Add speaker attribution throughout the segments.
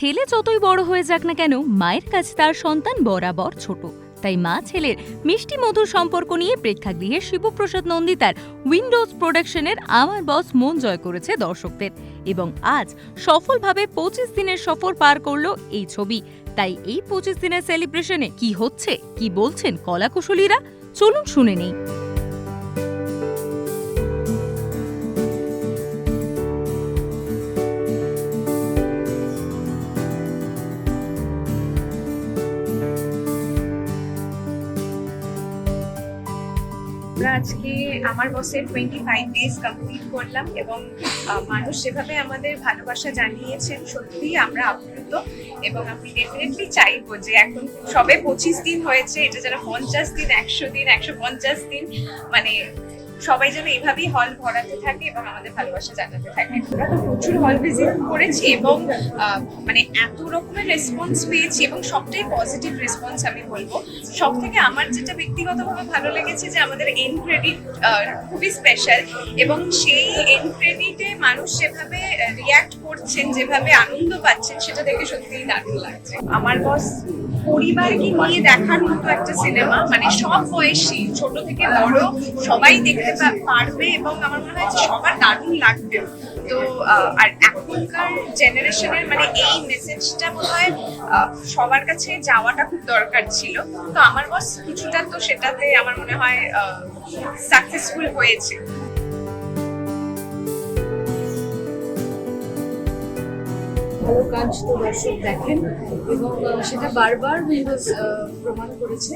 Speaker 1: ছেলে যতই বড় হয়ে যাক না কেন, মায়ের কাছে তার সন্তান বরাবর ছোট। তাই মা ছেলের মিষ্টি মধুর সম্পর্ক নিয়ে প্রেক্ষাগৃহের শিবপ্রসাদ নন্দিতার উইন্ডোজ প্রোডাকশনের আমার বস মন জয় করেছে দর্শকদের। এবং আজ সফলভাবে পঁচিশ দিনের সফর পার করল এই ছবি। তাই এই পঁচিশ দিনের সেলিব্রেশনে কি হচ্ছে, কি বলছেন কলাকুশলীরা? চলুন শুনে নেই।
Speaker 2: আমরা আজকে আমার বসের টোয়েন্টি ফাইভ ডেজ কমপ্লিট করলাম এবং মানুষ যেভাবে আমাদের ভালোবাসা জানিয়েছেন সত্যি আমরা আপ্লুত এবং আমি ডেফিনেটলি চাইব যে এখন সবে পঁচিশ দিন হয়েছে, এটা যারা পঞ্চাশ দিন, একশো দিন, একশো পঞ্চাশ দিন মানে সবাই যেন এভাবেই হল ভরাতে থাকে এবং আমাদের ভালোবাসা জানাতে থাকে। আমরা তো প্রচুর হল ভিজিট করেছি এবং মানে এত রকমের রেসপন্স পেয়েছি এবং সবটাই পজিটিভ রেসপন্স আমি বলব। সব থেকে আমার যেটা ব্যক্তিগতভাবে ভালো লেগেছে যে আমাদের এন্ড ক্রেডিট খুবই স্পেশাল এবং সেই এন্ড ক্রেডিটে মানুষ যেভাবে রিয়াক্ট করছেন, যেভাবে আনন্দ পাচ্ছেন, সেটা দেখে সত্যিই দারুণ লাগছে। আমার বস পরিবারকে নিয়ে দেখার মতো একটা সিনেমা মানে সব বয়সী, ছোট থেকে বড়, সবাই দেখতে পারবে এবং আমার মনে হয় সবার দারুণ লাগবে। তো আর এখনকার জেনারেশনের মানে এই মেসেজটা বোধ হয় সবার কাছে যাওয়াটা খুব দরকার ছিল। তো আমার বস কিছুটা তো সেটাতে আমার মনে হয় সাকসেসফুল হয়েছে।
Speaker 3: ভালো কাজ তো দর্শক দেখেন এবং সেটা বারবার উইন্ডোজ প্রমাণ করেছে।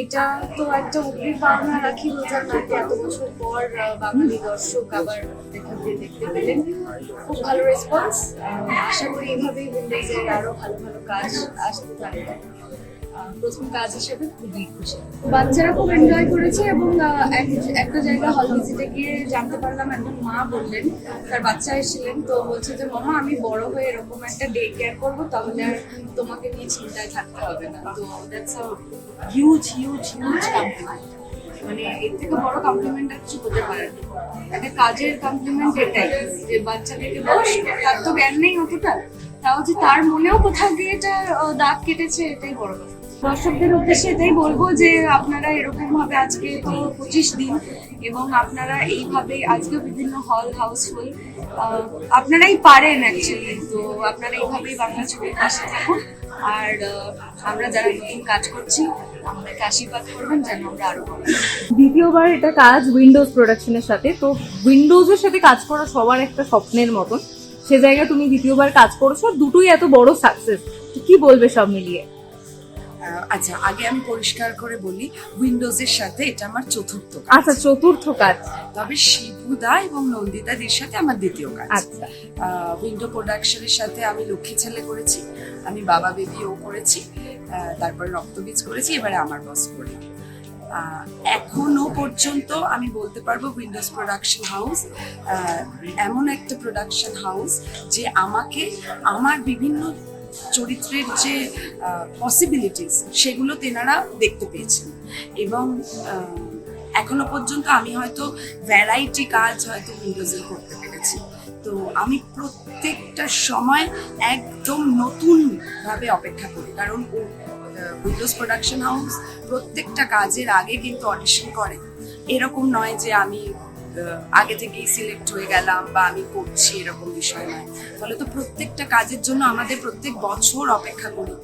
Speaker 3: এটা তো একটা উপরি পাওনা রাখি বোঝার নাকি এত বছর পর বাঙালি দর্শক আবার দেখাতে দেখতে পেলেন। খুব ভালো রেসপন্স আশা করি এইভাবেই উইন্ডোজের আরও ভালো ভালো কাজ আসতে থাকবে প্রথম কাজ হিসেবে খুবই খুশি। বাচ্চারা খুব এনজয় করেছে এবং একটা জায়গা হল ভিজিটে গিয়ে জানতে পারলাম, একজন মা বললেন, তার বাচ্চা এসেছিলেন, তো বলছে যে, মামা, আমি বড় হয়ে এরকম একটা ডে কেয়ার করব, তাহলে আর তোমাকে নিয়ে চিন্তায় থাকতে হবে না। তো that's a huge huge huge মানে এর থেকে বড় কমপ্লিমেন্ট আর কিছু হতে পারে না। একটা কাজের কমপ্লিমেন্ট এটাই, যে বাচ্চাদেরকে বয়স তার তো জ্ঞান নেই অতটা, তাও যে তার মনেও কোথাও গিয়ে এটা দাগ কেটেছে, এটাই বড় কথা। দর্শকদের উদ্দেশ্যে এটাই বলব যে আপনারা এরকম ভাবে আজকে তো পঁচিশ দিন এবং আপনারা এইভাবে আজকে বিভিন্ন হল হাউসফুল আপনারাই পারেন অ্যাকচুয়ালি তো আপনারা এইভাবেই বাংলা ছবির পাশে থাকুন। আর আমরা যারা নতুন কাজ করছি, আমাদেরকে আশীর্বাদ করবেন যেন আমরা আরও
Speaker 4: দ্বিতীয়বার এটা কাজ উইন্ডোজ প্রোডাকশনের সাথে। তো উইন্ডোজের সাথে কাজ করা সবার একটা স্বপ্নের মতন। সে জায়গায় তুমি দ্বিতীয়বার কাজ করেছ, দুটোই এত বড় সাকসেস কি বলবে সব মিলিয়ে?
Speaker 5: আচ্ছা আগে আমি পরিষ্কার করে বলি উইন্ডোজের সাথে এটা আমার চতুর্থ কাজ।
Speaker 4: আচ্ছা চতুর্থ কাজ।
Speaker 5: তবে শিবুদা এবং নন্দিতাদির সাথে আমার দ্বিতীয় কাজ।
Speaker 4: আচ্ছা।
Speaker 5: উইন্ডো প্রোডাকশনের সাথে আমি লক্ষ্মী ছেলে করেছি আমি বাবা বেবিও করেছি তারপরে রক্তবীজ করেছি এবারে আমার বস করলাম আহ, এখনও পর্যন্ত আমি বলতে পারব উইন্ডোজ প্রোডাকশন হাউস এমন একটা প্রোডাকশন হাউস যে আমাকে আমার বিভিন্ন চরিত্রের যে পসিবিলিটিস সেগুলো তেনারা দেখতে পেয়েছেন। এবং এখনও পর্যন্ত আমি হয়তো ভ্যারাইটি কাজ হয়তো উইন্ডোজে করতে পেরেছি। তো আমি প্রত্যেকটা সময় একদম নতুন ভাবে অপেক্ষা করি। কারণ উইন্ডোজ প্রোডাকশন হাউস প্রত্যেকটা কাজের আগে কিন্তু অডিশন করে। এরকম নয় যে আমি আগে থেকেই সিলেক্ট হয়ে গেলাম বা আমি করছি এরকম বিষয় নয়। ফলে তো প্রত্যেকটা কাজের জন্য আমাদের প্রত্যেক বছর অপেক্ষা করি।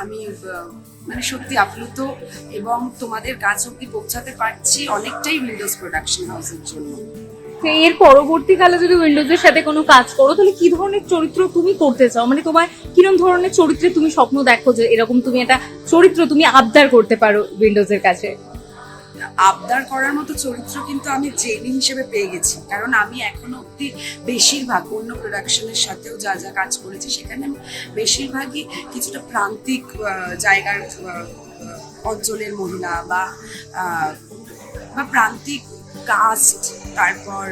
Speaker 5: আমি মানে সত্যি আপ্লুত এবং তোমাদের কাজ অব্দি পৌঁছাতে পারছি অনেকটাই উইন্ডোজ প্রোডাকশন হাউসের জন্য।
Speaker 4: তো এর পরবর্তীকালে যদি উইন্ডোজের সাথে কোনো কাজ করো, তাহলে কি ধরনের চরিত্র তুমি করতে চাও? মানে তোমার কীরকম ধরনের চরিত্রে তুমি স্বপ্ন দেখো যে এরকম তুমি একটা চরিত্র তুমি আবদার করতে পারো উইন্ডোজের কাছে?
Speaker 5: আবদার করার মতো চরিত্র কিন্তু আমি জেনি হিসেবে পেয়ে গেছি। কারণ আমি এখনও অব্দি বেশিরভাগ অন্য প্রোডাকশনের সাথেও যা যা কাজ করেছি, সেখানে আমি বেশিরভাগই কিছুটা প্রান্তিক জায়গার অঞ্চলের মহিলা বা বা প্রান্তিক কাস্ট তারপর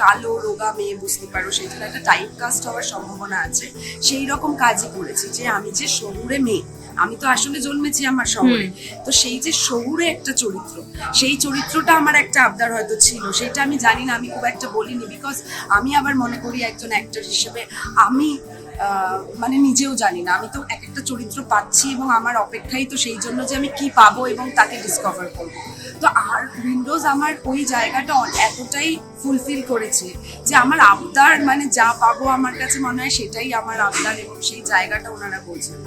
Speaker 5: কালো, রোগা মেয়ে বুঝতে পারো সেই জন্য একটা টাইপ কাস্ট হওয়ার সম্ভাবনা আছে। সেই রকম কাজই করেছি যে আমি যে শহুরে মেয়ে আমি তো আসলে জন্মেছি আমার শহরে। তো সেই যে শহুরে একটা চরিত্র সেই চরিত্রটা আমার একটা আবদার হয়তো ছিল। সেটা আমি জানি না আমি খুব একটা বলিনি বিকজ আমি আবার মনে করি একজন অ্যাক্টর হিসেবে আমি মানে নিজেও জানি না। আমি তো এক একটা চরিত্র পাচ্ছি এবং আমার অপেক্ষাই তো সেই জন্য যে আমি কি পাবো এবং তাকে ডিসকভার করব। তো আর উইন্ডোজ আমার ওই জায়গাটা এতটাই ফুলফিল করেছে যে আমার আবদার মানে যা পাবো আমার কাছে মনে হয় সেটাই আমার আবদার এবং সেই জায়গাটা ওনারা বোঝেন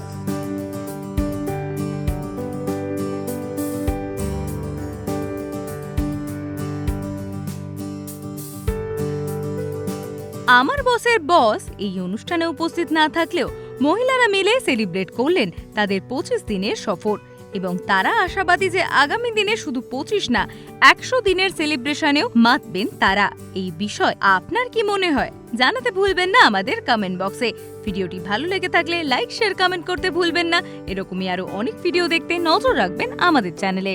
Speaker 1: আমার বসের বস এই অনুষ্ঠানে উপস্থিত না থাকলেও মহিলারা মিলে সেলিব্রেট করলেন তাদের পঁচিশ দিনের সফর। এবং তারা আশাবাদী যে আগামী দিনে শুধু পঁচিশ না, একশো দিনের সেলিব্রেশনেও মাতবেন তারা। এই বিষয় আপনার কি মনে হয়? জানাতে ভুলবেন না আমাদের কমেন্ট বক্সে ভিডিওটি ভালো লেগে থাকলে লাইক শেয়ার কমেন্ট করতে ভুলবেন না। এরকমই আরও অনেক ভিডিও দেখতে নজর রাখবেন আমাদের চ্যানেলে